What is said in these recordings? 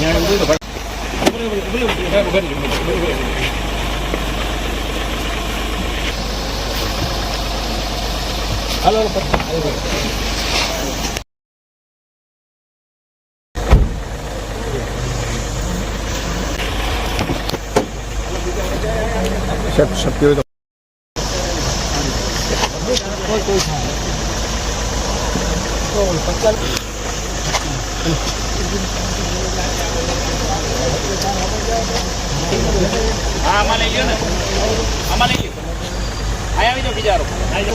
ഞാൻ ഹലോ সব সব কেউ શક્ય હોય તો હા આમાં લઈ લ્યો ને આમાં લઈ લ્યો આયા આવી જાઓ બીજા લોકો આવી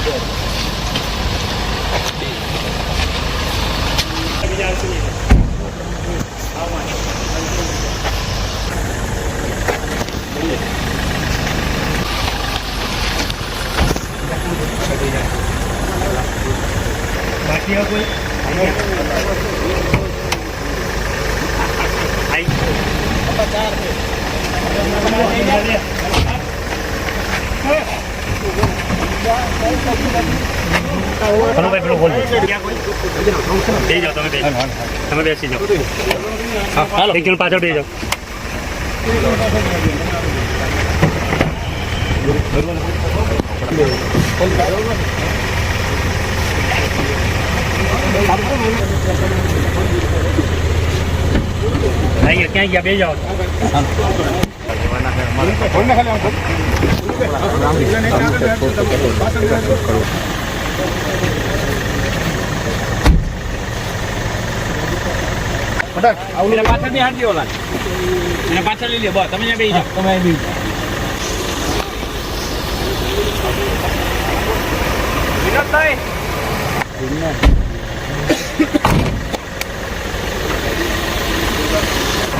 જાઓ બીજા કનુભાઈ પેલું બોલ. બે જાઓ તમે બે તમે બેસી જાઓ. હાલો. એક જણ પાછળ બે જાઓ. આઈ ગયા ક્યાં ગયા બે જાઓ પાછળ બી હાથ દો ઓલા એને પાછળ લઈ લે બસ તમે બેસી જાઓ તમે બી વિનોદભાઈ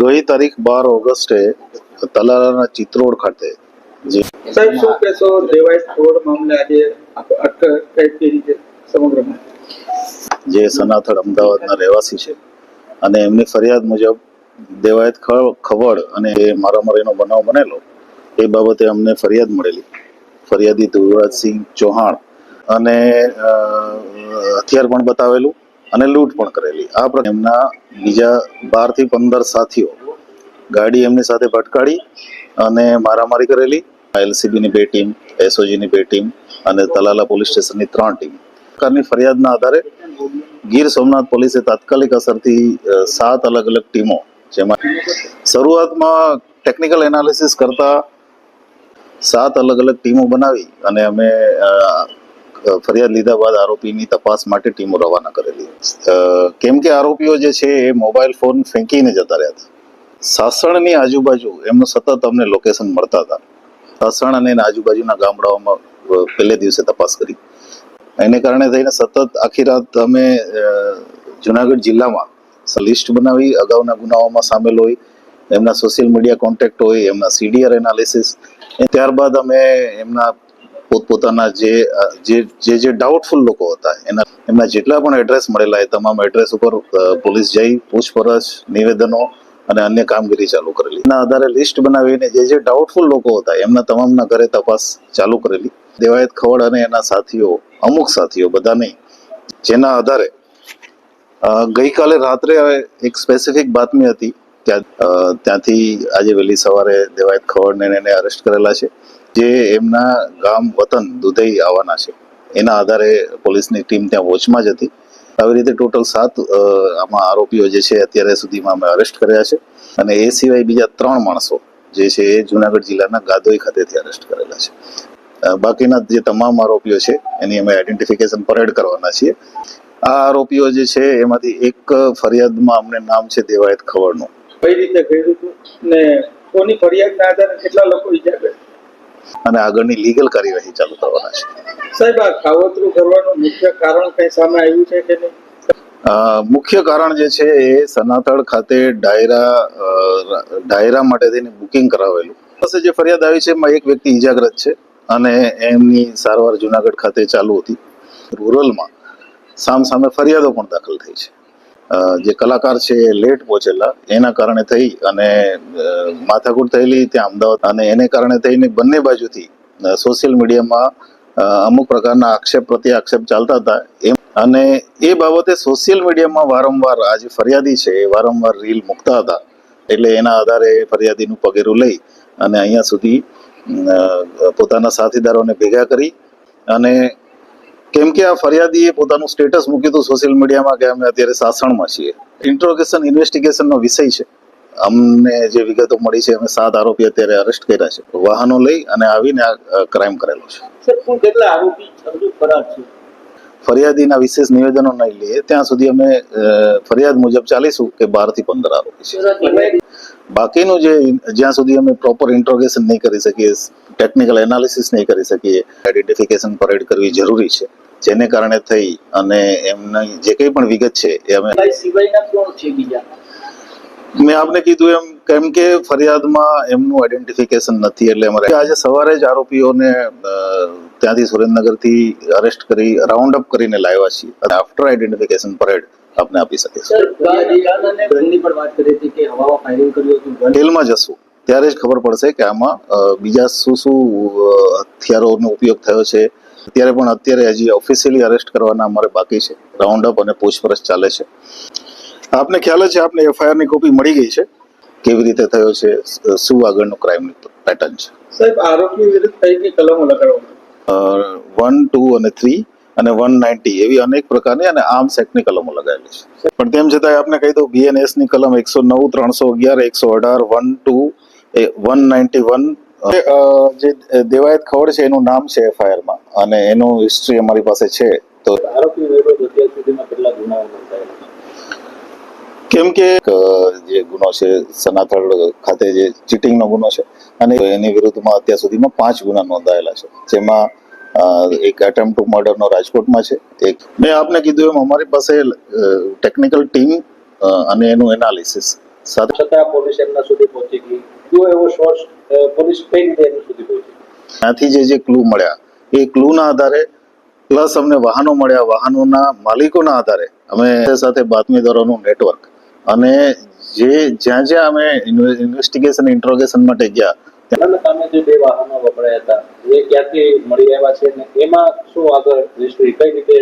ગઈ તારીખ બાર ઓગસ્ટે તલાલાના ચિત્રોડ ખાતે જે સાહેબ શું કહેશો? દેવાઈસ રોડ મામલે આજે અટકાયત કઈ રીતે સમગ્રમાં જે સનાથળ અમદાવાદના રહેવાસી છે અને એમની ફરિયાદ મુજબ દેવાયત ખવડ અને એ મારામારીનો બનાવ બનેલો એ બાબતે અમને ફરિયાદ મળેલી. ફરિયાદી ધ્રુવરાજસિંહ ચૌહાણ અને હથિયાર પણ બતાવેલું. અને લૂંટ પણ કરેલી. આ પ્રકારે એમના બીજા બારથી પંદર સાથીઓ ગાડી એમની સાથે ભટકાડી અને મારામારી કરેલી. એલસીબીની બે ટીમ, એસઓજીની બે ટીમ અને તલાલા પોલીસ સ્ટેશનની ત્રણ ટીમ. પ્રકારની ફરિયાદના આધારે ગીર સોમનાથ પોલીસે તાત્કાલિક અસરથી સાત અલગ અલગ ટીમો જેમાં શરૂઆતમાં ટેકનિકલ એનાલિસિસ કરતા સાત અલગ અલગ ટીમો બનાવી અને અમે ફરિયાદ લીધા બાદ આરોપીની તપાસ માટે ટીમો રવાના કરેલી. કેમ કે આરોપીઓ જે છે એ મોબાઈલ ફોન ફેંકીને જતા રહ્યા હતા. સાસણની આજુબાજુ એમનું સતત અમને લોકેશન મળતા હતા. સાસણ અને આજુબાજુના ગામડાઓમાં પહેલે દિવસે તપાસ કરી. એને કારણે થઈને સતત આખી રાત અમે જુનાગઢ જિલ્લામાં લિસ્ટ બનાવી, અગાઉના ગુનાઓમાં સામેલ હોય, એમના સોશિયલ મીડિયા કોન્ટેક્ટ હોય, એમના સીડીઆર એનાલિસિસ ત્યારબાદ અમે એમના પોતપોતાના જે જે જે ડાઉટફુલ લોકો હતા, એના, એમના જેટલા પણ એડ્રેસ મળેલા એ તમામ એડ્રેસ ઉપર પોલીસ જઈ પૂછપરછ, નિવેદનો અને અન્ય કામગીરી ચાલુ કરેલી. એના આધારે લિસ્ટ બનાવીને જે જે ડાઉટફુલ લોકો હતા, એમના તમામના ઘરે તપાસ ચાલુ કરેલી. દેવાયત ખવડ અને એના સાથીઓ, અમુક સાથીઓ બધા જેના આધારે ગઈકાલે રાત્રે એક સ્પેસિફિક બાતમી હતી, ત્યાં ત્યાંથી આજે વહેલી સવારે દેવાયત ખવડને એને અરેસ્ટ કરેલા છે. જે એમના ગામ વતન દુધઈ આવવાના છે. એના આધારે પોલીસની ટીમ ત્યાં વોચમાં જ હતી. આવી રીતે ટોટલ સાત આમાં આરોપીઓ જે છે અત્યારે સુધીમાં અમે અરેસ્ટ કર્યા છે. અને એ સિવાય બીજા ત્રણ માણસો જે છે એ જુનાગઢ જિલ્લાના ગાદોઈ ખાતેથી અરેસ્ટ કરેલા છે. બાકીના જે તમામ આરોપીઓ છે એની અમે આઈડેન્ટિફિકેશન પરેડ કરવાના છીએ. આ આરોપીઓ જે છે એમાંથી એક ફરિયાદમાં અમને નામ છે દેવાયત ખવડનું. કઈ રીતે કર્યું હતું ને કોની ફરિયાદના આધારે કેટલા લોકો ઇજાગ્રસ્ત અને આગળની લીગલ કાર્યવાહી ચાલુ કરવાના છે. સાહેબ આ કાવતરું કરવાનું મુખ્ય કારણ કઈ સામે આવ્યું છે કે નહીં? મુખ્ય કારણ જે છે એ સનાતળ ખાતે ડાયરા ડાયરા માટે થઈને બુકિંગ કરાવેલું. પાસે જે ફરિયાદ આવી છે એમાં એક વ્યક્તિ ઈજાગ્રસ્ત છે અને એમની સારવાર જુનાગઢ ખાતે ચાલુ હતી. રૂરલમાં સામ સામે ફરિયાદો પણ દાખલ થઈ છે. જે કલાકાર છે એ લેટ પહોંચેલા, એના કારણે થઈ અને માથાકૂટ થયેલી ત્યાં અમદાવાદ અને એને કારણે થઈને બંને બાજુથી સોશિયલ મીડિયામાં અમુક પ્રકારના આક્ષેપ પ્રત્યે આક્ષેપ ચાલતા હતા. એમ, અને એ બાબતે સોશિયલ મીડિયામાં વારંવાર આ જે ફરિયાદી છે એ વારંવાર રીલ મૂકતા હતા. એટલે એના આધારે ફરિયાદીનું પગેરું લઈ અને અહીંયા સુધી પોતાના સાથીદારોને ભેગા કરી અને કેમ કે આ ફરિયાદીએ પોતાનું સ્ટેટસ મૂક્યું હતું સોશિયલ મીડિયામાં કે અમે અત્યારે સાસણમાં છીએ. ઇન્ટ્રોગેશન ઇન્વેસ્ટિગેશનનો વિષય છે. અમને જે વિગતો મળી છે અમે સાત આરોપી અત્યારે અરેસ્ટ કર્યા છે. વાહનો લઈ અને આવીને આ ક્રાઇમ કરેલો છે. કેટલા આરોપી ફરાર છે? ફરિયાદીના વિશેષ નિવેદનો નહીં લઈએ. ત્યાં સુધી અમે ફરિયાદ મુજબ ચાલીશું કે બારથી પંદર આરોપી છે. બાકીનું જે જ્યાં સુધી અમે પ્રોપર ઇન્ટ્રોગેશન નહીં કરી શકીએ ટેકનિકલ એનાલિસિસ નહીં કરી શકીએ આઈડેન્ટિફિકેશન પરેડ કરવી જરૂરી છે. જેને કારણે થઈ અને એમની જે કંઈ પણ વિગત છે એ અમે મેં આપને કીધું એમ કેમ કે ફરિયાદમાં એમનું આઈડેન્ટિફિકેશન નથી એટલે અમારે આજે સવારે જ આરોપીઓને ત્યાંથી સુરેન્દ્રનગરથી અરેસ્ટ કરી રાઉન્ડ અપ કરીને લાવ્યા છીએ. અને આફ્ટર આઈડેન્ટિફિકેશન પરેડ આપને આપી શકીશું ડિટેલમાં જશું. ત્યારે જ ખબર પડશે કે આમાં બીજા શું શું હથિયારોનો ઉપયોગ થયો છે અત્યારે પણ અત્યારે હજી ઓફિશિયલી અરેસ્ટ કરવાના અમારે બાકી છે. રાઉન્ડ અપ અને પૂછપરછ ચાલે છે. આપને ખ્યાલ છે આપને એફઆઈઆરની કોપી મળી ગઈ છે. કેવી રીતે થયો છે શું આગળનું ક્રાઇમ પેટર્ન છે? સાહેબ આરોપી વિરુદ્ધ કઈ કઈ કલમો લગાડવામાં વન ટુ અને થ્રી અને વન નાઇન્ટી એવી અનેક પ્રકારની અને આર્મ્સ એક્ટની કલમો લગાવેલી છે. પણ તેમ છતાં આપને કહી દઉં બીએનએસની કલમ એકસો નવ ત્રણસો અગિયાર એકસો અઢાર one two one ninety one જે દેવાયત ખવડ છે એનું નામ છે એફઆઈઆરમાં અને એનું હિસ્ટ્રી અમારી પાસે છે તો કેમ કે જે ગુનો છે સનાથળ ખાતે જે ચીટિંગનો ગુનો છે અને એની વિરુદ્ધમાં અત્યાર સુધીમાં પાંચ ગુના નોંધાયેલા છે. જેમાં એક એટેમ્પ ટુ મર્ડરનો રાજકોટમાં છે એક મેં આપને કીધું એમ અમારી પાસે ટેકનિકલ ટીમ અને એનું એનાલિસિસ સાથે છતાં પોલીસ એમના સુધી પહોંચી ગઈ. કયો એવો સોર્સ પોલીસ કઈ રીતે સુધી પહોંચી? ત્યાંથી જે જે ક્લુ મળ્યા એ ક્લુના આધારે પ્લસ અમને વાહનો મળ્યા. વાહનોના માલિકોના આધારે અમે સાથે બાતમીદારોનું નેટવર્ક અને જે જ્યાં જ્યાં અમે ઇન્વેસ્ટિગેશન ઇન્ટ્રોગેશન માટે ગયા તમે જે બે વાહનો વપરાયા હતા એ ક્યાંથી મળી આવ્યા છે ને એમાં શું આગળ હિસ્ટ્રી કઈ રીતે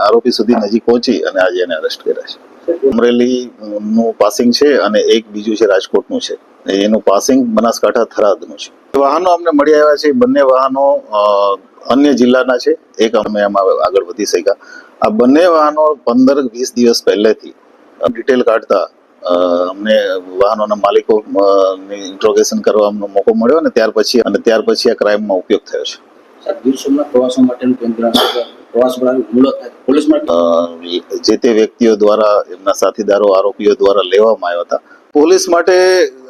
આરોપી સુધી નજીક પહોંચી અને આજે એને અરેસ્ટ કર્યા છે. અમરેલી નું પાસિંગ છે અને એક બીજું છે રાજકોટનું છે. એનું પાસિંગ બનાસકાંઠા થરાદનું છે. વાહનો અમને મળી આવ્યા છે બંને વાહનો અન્ય જિલ્લાના છે. એક અમે એમાં આગળ વધી શક્યા. આ બંને વાહનો પંદર વીસ દિવસ પહેલેથી ડિટેલ કાઢતા અમને વાહનોના માલિકો ઇન્ટ્રોગેશન કરવાનો મોકો મળ્યો અને ત્યાર પછી અને ત્યાર પછી આ ક્રાઇમમાં ઉપયોગ થયો છે. ગીર સોમનાથ પ્રવાસો માટેનું કેન્દ્ર જે તે વ્યક્તિઓ દ્વારા એમના સાથીદારો આરોપીઓ દ્વારા લેવામાં આવ્યા હતા પોલીસ માટે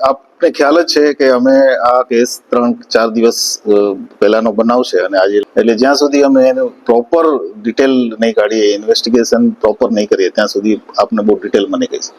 આપને ખ્યાલ જ છે કે અમે આ કેસ ત્રણ, ચાર દિવસ પહેલાનો બનાવ છે અને આજે એટલે જ્યાં સુધી અમે એનું પ્રોપર ડિટેલ નહીં કાઢીએ ઇન્વેસ્ટિગેશન પ્રોપર નહીં કરીએ, ત્યાં સુધી આપને બહુ ડિટેલમાં નહીં કહીશ